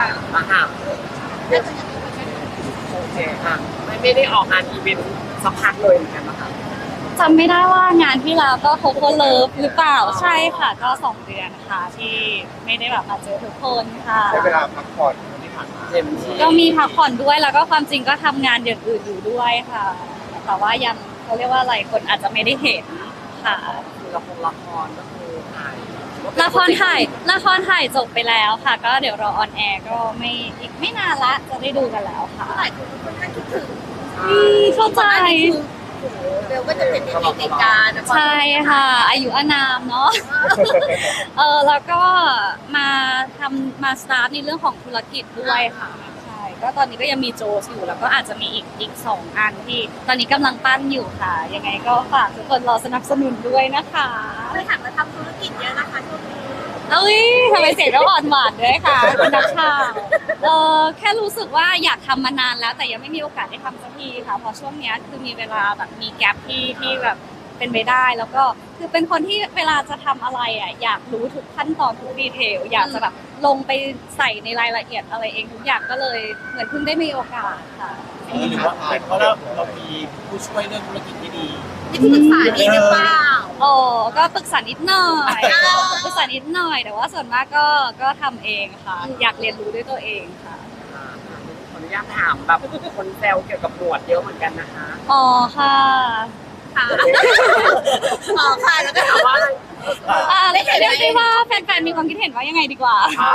อะค่ะโอเคค่ะไม่ไม่ได้ออกงานอีเวนต์สักพักเลยเหมือนกันนะคะจำไม่ได้ว่างานที่แล้วก็โคโค่เลิฟหรือเปล่าใช่ค่ะ ก็สองเดือนค่ะที่ไม่ได้แบบมาเจอทุกคนค่ะใช้เวลาพักผ่อนที่ผ่านมาเต็มที่ก็มีพักผ่อนด้วยแล้วก็ความจริงก็ทำงานอย่างอื่นอยู่ด้วยค่ะ แต่ว่ายังเขาเรียกว่าอะไรคนอาจจะไม่ได้เห็นค่ะ คือละครละครก็คือถ่าย ละครถ่ายละครถ่ายจบไปแล้วค่ะ ก็เดี๋ยวรอออนแอร์ก็ไม่อีกไม่นานละจะได้ดูกันแล้วค่ะหลายคนค่อนข้างคิดถึงอืมเข้าใจโอ้โหเบลก็จะเป็นในเหตุการณ์นะใช่ค่ะ อายุอานามเนาะ เออแล้วก็มาทำมาสตาร์ทในเรื่องของธุรกิจด้วยค่ะ ใช่ ก็ตอนนี้ก็ยังมีโจสอยู่แล้วก็อาจจะมีอีกอีกสองอันที่ ตอนนี้กำลังปั้นอยู่ค่ะ ยังไงก็ฝากทุกคนรอสนับสนุนด้วยนะคะเคยหันมาทำธุรกิจเยอะนะคะช่วงนี้ เอ้ยทำไมเสียงต้องอ่อนหวานด้วยค่ะคุณนักข่าวเออแค่รู้สึกว่าอยากทำมานานแล้วแต่ยังไม่มีโอกาสได้ทำสักทีค่ะเพราะช่วงเนี้ยคือมีเวลาแบบมีแกลบที่ที่แบบเป็นไปได้แล้วก็คือเป็นคนที่เวลาจะทำอะไรอะอยากรู้ทุกขั้นตอนทุกดีเทลอยากจะแบบลงไปใส่ในรายละเอียดอะไรเองทุกอย่างก็เลยเหมือนเพิ่งได้มีโอกาสค่ะ หรือว่าเป็นเพราะเราเรามีผู้ช่วยเรื่องธุรกิจที่ดี มีที่ปรึกษาดีหรือเปล่า โอ้ก็ปรึกษานิดหน่อยอ้าวปรึกษานิดหน่อย แต่ว่าส่วนมากก็ก็ทำเองค่ะ อยากเรียนรู้ด้วยตัวเองค่ะอ่าขออนุญาตถามแบบคนแซวเกี่ยวกับหนวดเยอะเหมือนกันนะคะอ๋อค่ะค่ะอ๋อค่ะแล้วก็ถามว่าอะไรอ่าได้เห็นไหมเรียกได้ว่าแฟนๆมีความคิดเห็นว่ายังไงดีกว่าอ่า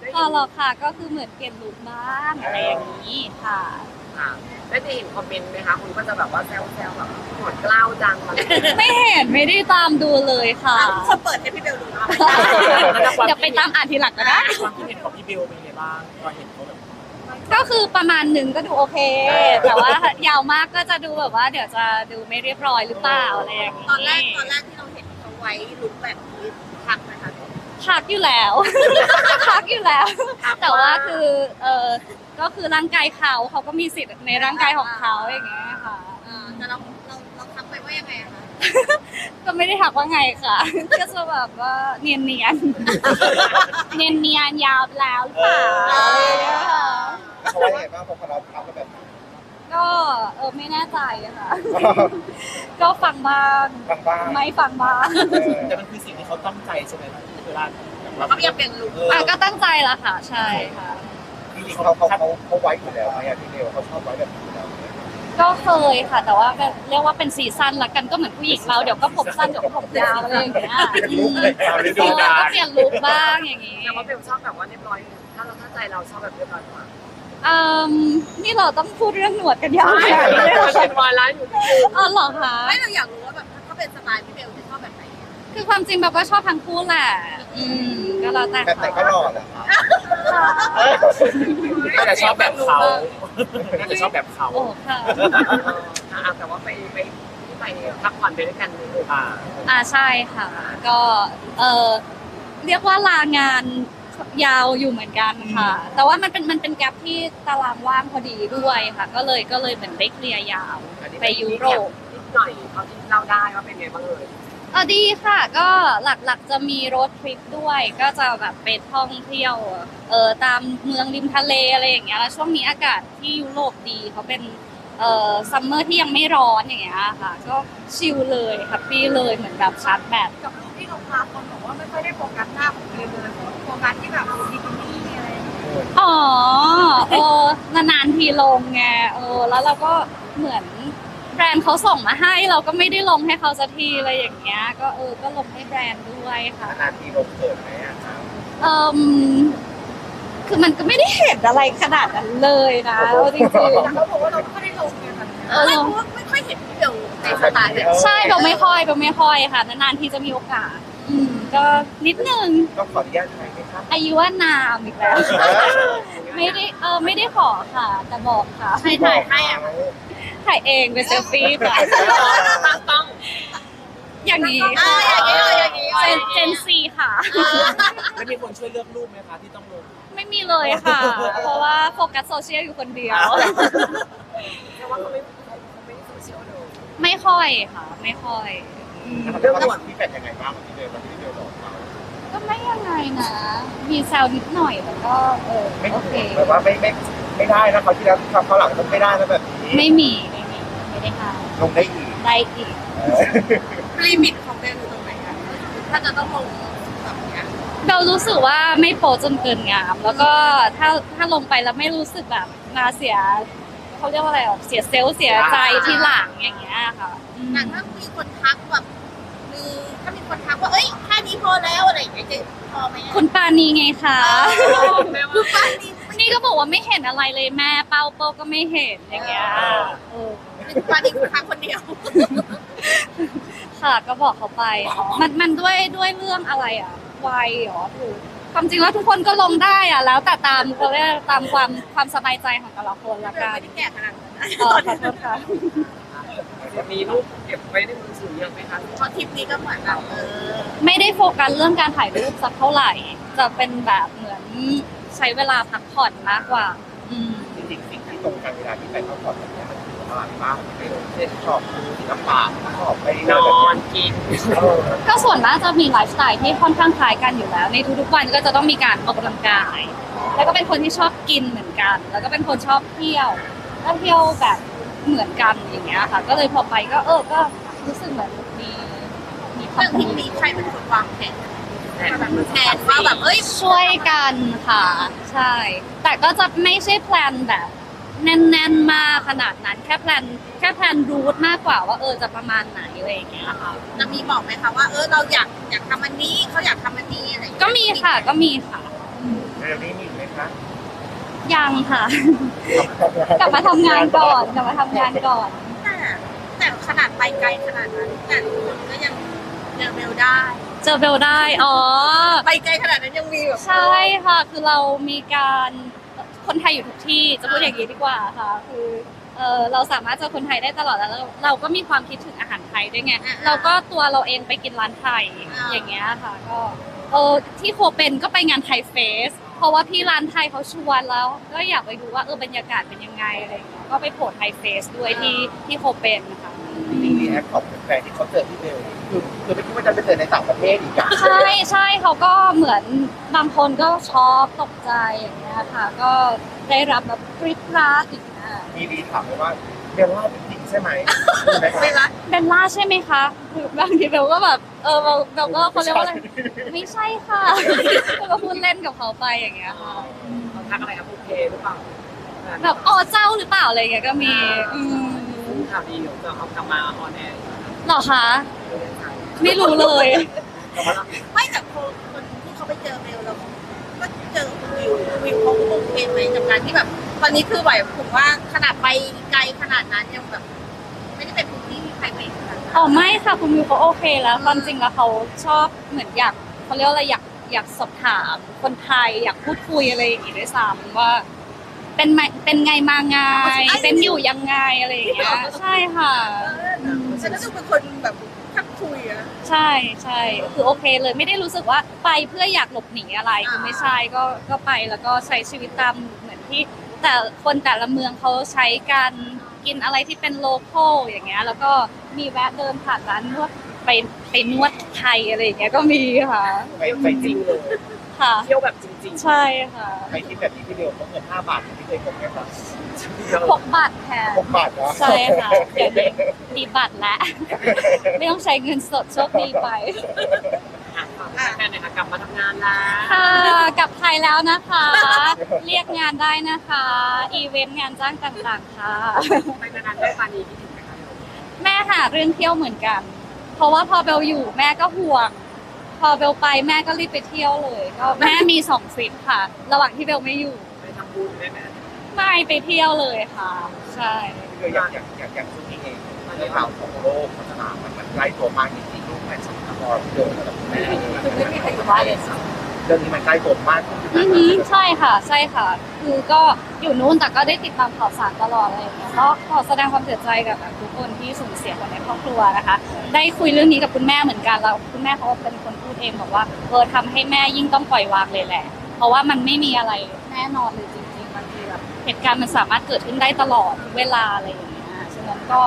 ได้ก็หรอกค่ะก็คือเหมือนเปลี่ยนลุคบ้างอะไรอย่างนี้ค่ะ ค่ะ ได้เห็นคอมเมนต์ไหมคะคุณก็จะแบบว่าแซวๆแบบหนวดกล้าวจังอะไรอย่างเงี้ยไม่เห็นไม่ได้ตามดูเลยค่ะคนเปิดให้พี่เบลดูนะเดี๋ยวไปตามอ่านทีหลังก็ได้ ความคิดเห็นของพี่เบลเป็นไงบ้างตอนเห็นเขาแบบก็คือประมาณหนึ่งก็ดูโอเค แต่ว่ายาวมากก็จะดูแบบว่า เดี๋ยวจะดูไม่เรียบร้อยหรือเปล่าอะไรอย่างนี้ตอนแรกตอนแรกที่เราเห็นเขาไว้ลุคแบบนี้ทักนะคะพักอยู่แล้วพักอยู่แล้ว แต่ว่าคือเออ ก็คือร่างกายเขาเขาก็มีสิทธิ์ในร่างกายของเขาอย่างเงี้ยค่ะอ่าแต่เราเราเราทักไปว่ายังไงอะคะก็ไม่ได้ทักว่าไงค่ะ ก็จะแบบว่าเนียนเนียนเนียนเนียนๆยาวไปแล้วหรือเปล่าอะไรอย่างเงี้ยค่ะ เขาว่ายังไงบ้างพอเราทำแบบนี้ก็เออไม่แน่ใจอะค่ะ ก็ฟังบ้างบางบ้าง ไม่ฟังบ้างเออแต่มันคือสิ่งที่เขาตั้งใจใช่ไหมเวลาแบบเขายังเป็นลุคเอออะก็ตั้งใจละค่ะ ใช่ค่ะ จริงๆเขาเขาเขาเขาไว้อยู่แล้วไหมอะพี่เบลเขาชอบไว้แบบนี้อยู่แล้วก็เคยค่ะ แต่ว่าแบบเรียกว่าเป็นซีซั่นละกันก็เหมือนผู้หญิงเราเดี๋ยวก็ผมสั้นเดี๋ยวก็ผมยาวอะไรอย่างเงี้ยอืมตามฤเอดูอกาก็ลเปลี่ยนลุคบ้างอย่างงี้ แต่ว่าเบลชอบแบบว่าเรียบร้อย ถ้าเราถ้าใจเราชอบแบบเรียบร้อยกว่าอืมนี่เราต้องพูดเรื่องหนวดกันยาวขใช่นาดนี้เลยเหรอเป็นวายร้ายอยู่ที่อ๋อเหรอคะ ไม่เราอยากรู้ว่าแบบถ้าเป็นสไตล์พี่เบลจะ คือความจริงแบบว่าชอบทั้งคู่แหละ อืมก็แล้วแต่แบบไหนก็หล่อแหละครับน่าจะชอบแบบเขาน่าจะชอบแบบเขาโอ้ค่ะอ่าแต่ว่าไปไปที่ไปพักผ่อนไปด้วยกันเลยอ่าอ่าใช่ค่ะ ก็เออเรียกว่าลางานยาวอยู่เหมือนกันค่ะ แต่ว่ามันเป็นมันเป็นแกลบที่ตารางว่างพอดีด้วยค่ะ ก็เลยก็เลยเหมือนได้เคลียร์ยาวไปยุโรปนิดหน่อยเขาที่เล่าได้ว่าเป็นไงบ้างเลย เออดีค่ะ ก็หลักๆจะมีรถทริปด้วย ก็จะแบบไปท่องเที่ยว เออตามเมืองริมทะเลอะไรอย่างเงี้ยแล้วช่วงนี้อากาศที่ยุโรปดีเขาเป็นเอ่อซัมเมอร์ที่ยังไม่ร้อนอย่างเงี้ยค่ะ ก็ชิลเลยแฮปปี้เลยเหมือนแบบชาร์จแบตกับรูปที่ลงมาคนบอกว่าไม่ค่อยได้โฟกัสหน้าของเบลเลยโฟกัสที่แบบบิกินี่อะไรอย่างเงี้ยอ๋อเออนานๆทีลงไงเออแล้วเราก็เหมือน แบรนด์เขาส่งมาให้เราก็ไม่ได้ลงให้เขาสักทีอะไรอย่างเงี้ย ก็เออก็ลงให้แบรนด์ด้วยค่ะ นานๆทีลงเกิดไหมอะครับเอมคือมันก็ไม่ได้เห็นอะไรขนาดนั้นเลยนะเอาจริงแต่เขาบอกว่าเราไม่ค่อยได้ลงไงแบบๆเอเอออเพราะว่าไม่ค่อยเห็นพี่เบลในสไตล์แบบใช่เราไม่ค่อยเราไม่ค่อยค่ะ นานๆทีจะมีโอกาส อืมก็นิดนึงต้องขออนุญาตถ่ายไหมครับ อายุว่านามอีกแล้ว ไม่ได้เออไม่ได้ขอค่ะ แต่บอกค่ะ ใครถ่ายให้อะถ่ายเองเป็นเซลฟี่ค่ะ ตั้งต้องอย่างนี้อ่าอย่างนี้เลยอย่างนี้เจนเจนซีค่ะ แล้วมีคนช่วยเลือกรูปไหมคะที่ต้องลง ไม่มีเลยค่ะ เพราะว่าโฟกัสโซเชียลอยู่คนเดียว แต่ว่าเขาไม่เขาไม่ได้โซเชียลเลยไม่ค่อยค่ะ ไม่ค่อย เรื่องหนวดพี่เป็ดยังไงบ้างพี่เบลตอนที่พี่เบลบอกเขา ก็ไม่ยังไงนะมีแซวนิดหน่อยแต่ก็เออไม่โอเค แบบว่าไม่ไม่ไม่ได้นะเขาที่แล้วทำเขาหลังมันไม่ได้นะแบบนี้ไม่มีไม่มีไม่ได้ค่ะลงได้อีกได้อีก เออลิมิตของเบลอยู่ตรงไหนอะถ้าจะต้องลงแบบเนี้ยเรารู้สึกว่าไม่โปจนเกินงาม แล้วก็ถ้าถ้าลงไปแล้วไม่รู้สึกแบบมาเสียเขาเรียกว่าอะไรอะเสียเซลล์เสียใจที่หลังอย่างเงี้ยค่ะอืมแต่ถ้ามีคนทักแบบมี ถ้ามีคนทักว่า เอ้ยแค่นี้พอแล้วอะไรอย่างเงี้ยจะพอไหมอะคุณปานีไงคะคือป้านี่นี่ก็บอกว่าไม่เห็นอะไรเลยแม่เป้าเป้าก็ไม่เห็นอย่างเงี้ยเออเป็นป้านี่คุณทักคนเดียว ค่ะก็บอกเขาไป มันมันด้วยด้วยเรื่องอะไรอะวัยเหรอถูกความจริงแล้วทุกคนก็ลงได้อะแล้วแต่ตามเขาเรียกตามความความสบายใจของแต่ละคนละเบลกันไม่ได้แก่ขนาดนั้นนะเออขอโทษค่ะจะ มีรูปเก็บไว้ในมือถือยังไหมคะเพราะทริปนี้ก็เหมือนแบบเออไม่ได้โฟกัสเรื่องการถ่ายรูปสักเท่าไหร่ จะเป็นแบบเหมือนใช้เวลาพักผ่อนมากกว่า อืมจริงๆสิ่งที่ตรงกันเวลาที่ไปพักผ่อนแบบเนี้ยมันคืออะไรบ้างไม่รู้เช่นชอบดูศิลปะชอบไปนเดินแบบอเนี้ยนกินเออก็ส่วนมากจะมีไลฟ์สไตล์ที่ค่อนข้างคล้ายกันอยู่แล้ว ในทุกๆวันก็จะต้องมีการออกกำลังกาย แล้วก็เป็นคนที่ชอบกินเหมือนกัน แล้วก็เป็นคนชอบเที่ยวถ้าเที่ยวแบบ เหมือนกันอย่างเงี้ยค่ะ ก็เลยพอไปก็เออก็รู้สึกเหมือนมีมีควาเรื่มองทริปนี้ใครเป็นคนวางแผนแผนแบบแผนว่าแบบเอ้ยช่วยกันค่ะ ใช่ แต่ก็จะไม่ใช่แพลนแบบ แน่นๆมากขนาดนั้นแค่แพลนแค่แพลนรูทมากกว่าว่าเออจะประมาณไหนอะไรอย่างเงี้ยค่ะ จะมีบอกไหมคะว่าเออเราอยากอยากทำอันนี้เขาอยากทำอันนี้อะไรอย่างเงี้ยก็มีค่ะก็มีค่ะ เร็วนี้มีอีกไหมคะ ยังค่ะ กลับมาทำงานก่อนกลับมาทำงานก่อน แต่แต่ขนาดไปไกลขนาดนั้น แต่ทุกคนก็ยังยังเบลได้ เจอเบลได้ อ๋อ ไปไกลขนาดนั้นยังมีแบบใช่ค่ะ คือเรามีการคนไทยอยู่ทุกที่จะพูดอย่างนี้ดีกว่าค่ะ คือเออเราสามารถเจอคนไทยได้ตลอดแล้วเราเราก็มีความคิดถึงอาหารไทยด้วยไงเราก็ตัวเราเองไปกินร้านไทยอย่างเงี้ยค่ะ ก็เออที่โคเปนก็ไปงานไทยเฟส เพราะว่าพี่ร้านไทยเขาชวนแล้ว ก็อยากไปดูว่าเออบรรยากาศเป็นยังไงอะไรอย่างเงี้ยก็ไปโผล่ไทยเฟสด้วยที่ที่โคเปนนะคะมีรีแอคของแฟนที่เขาเจอที่เบลคือคือไม่คิดว่าจะไปเจอในต่างประเทศอีกอะใช่ใช่เขาก็เหมือนบางคนก็ช็อกตกใจอย่างเงี้ยค่ะ ก็ได้รับแบบกริ๊ดกราดอย่างเงี้ยมีรีถามเลยว่าเบลล่าเป็นจริง ใช่ไหมใช่ไหมคะเวลาเบลล่าใช่ไหมคะคือบางทีเบลก็แบบ เออเบลเบลก็เขาเรียกว่าอะไร ไม่ใช่ค่ะก็พูดเล่นกับเขาไปอย่างเงี้ยค่ะเขาทักอะไรครับโอเคหรือเปล่า แบบอ๋อเจ้าหรือเปล่าอะไรอย่างเงี้ยก็มีอืมข่าวดีเดี๋ยวจะเอากลับมาออนแอร์เหรอคะ ไม่รู้เลย ไม่แต่คนคนที่เขาไปเจอเบลเราก็เจอคุณวิวคุณวิวเขาโอเคไหมกับการที่แบบ ตอนนี้คือไหวผมว่าขนาดไปไกลขนาดนั้นยังแบบ ไม่ได้เป็นพื้นที่ใครเป็นขนาดนั้นอ๋อไม่ค่ะคุณมิวเขาโอเคแล้วความจริงแล้วเขาชอบเหมือนอยากเขาเรียกว่าอะไรอยากอยากสอบถามคนไทยอยากพูดคุยอะไรอย่างงี้ด้วยซ้ำว่า เป็นไงเป็นไงมาไงเป็นอยู่ยังไงอะไรอย่างเงี้ยใช่ค่ะ ฉันก็ดูเป็นคนแบบทักคุยอะใช่ใช่คือโอเคเลยไม่ได้รู้สึกว่าไปเพื่ออยากหลบหนีอะไรคือไม่ใช่ก็ก็ไปแล้วก็ใช้ชีวิตตามเหมือนที่ แต่คนแต่ละเมืองเขาใช้การ กินอะไรที่เป็นโลคอลอย่างเงี้ย แล้วก็มีแวะเดินผ่านร้านนวดไปไปนวดไทยอะไรอย่างเงี้ยก็มีค่ะ ไปไปจจริริงงเลยค่ะ เที่ยวแบบจริงๆใช่ค่ะไปคิดแบบนี้พี่เบลต้องเงิน5บาทที่เคยคบไหมคะพกบัตรแทน6บาทเนาะใช่ค่ะเดี๋ยวนี้มีบัตรแล้วไม่ต้องใช้เงินสดโชคดีไปอะฝาก แฟนๆหน่อยค่ะกลับมาทำงานแล้วค่ะ กลับไทยแล้วนะคะ เรียกงานได้นะคะ อีเวนต์งานจ้างต่างๆค่ะ ไปนานๆได้ปานีคิดถึงไหมคะแม่หาเรื่องเที่ยวเหมือนกัน เพราะว่าพอเบลอยู่แม่ก็ห่วง พอเบลไปแม่ก็รีบไปเที่ยวเลย ก็แม่มีสองทริปค่ะ ระหว่างที่เบลไม่อยู่ ไปทำบุญได้ไหมไม่ไปเที่ยวเลยค่ะ ใช่พี่เบลอยากอยากอยากอยากช่วงนี้เองเรื่องราวของโลกพัฒนามันมันใกล้ตัวมากจริง ๆลูกแม่สำคัญพอเดินกับแม่คือไม่มีใครอยู่บ้านเลยเรื่องนี้มันใกล้ตัวมากขึ้นอือหือใช่ค่ะ ใช่ค่ะ คือก็อยู่นู้นแต่ก็ได้ติดตามข่าวสารตลอดอะไรอย่างเงี้ยก็ขอแสดงความเสียใจกับแบบทุกคนที่สูญเสียคนในครอบครัวนะคะ ได้คุยเรื่องนี้กับคุณแม่เหมือนกันแล้วคุณแม่เขาก็เป็นคนพูดเองบอกว่าเออทำให้แม่ยิ่งต้องปล่อยวางเลยแหละ เพราะว่ามันไม่มีอะไรแน่นอนเลยจริงๆบางทีแบบเหตุการณ์มันสามารถเกิดขึ้นได้ตลอดทุกเวลาอะไรอย่างเงี้ยฉะนั้นก็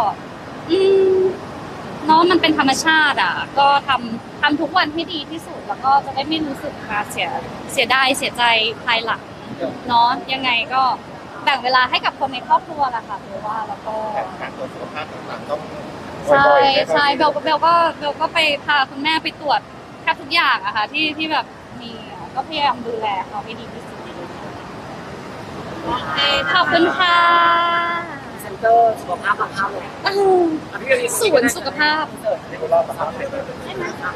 อืม เนาะมันเป็นธรรมชาติอะ ก็ทำทำทุกวันให้ดีที่สุด แล้วก็จะได้ไม่รู้สึกมาเสียเสียดายเสียใจภายหลังเนาะยังไงก็แบ่งเวลาให้กับคนในครอบครัวแหละค่ะเบลว่าแล้วก็แต่การตรวจสุขภาพต่างๆต้องใช่บ่อยๆไหมใช่เบลก็เบลก็เบลก็ไปพาคุณแม่ไปตรวจแทบทุกอย่างอะค่ะที่ที่แบบมีอะก็พยายามดูแลเขาให้ดีที่สุดโอเคขอบคุณค่ะ เซ็นเตอร์สุขภาพมาเข้าเลยอื้ออะพี่เรียนศูนย์สุขภาพ เสิร์ฟในรอบประทับใจใช่ไหมคะ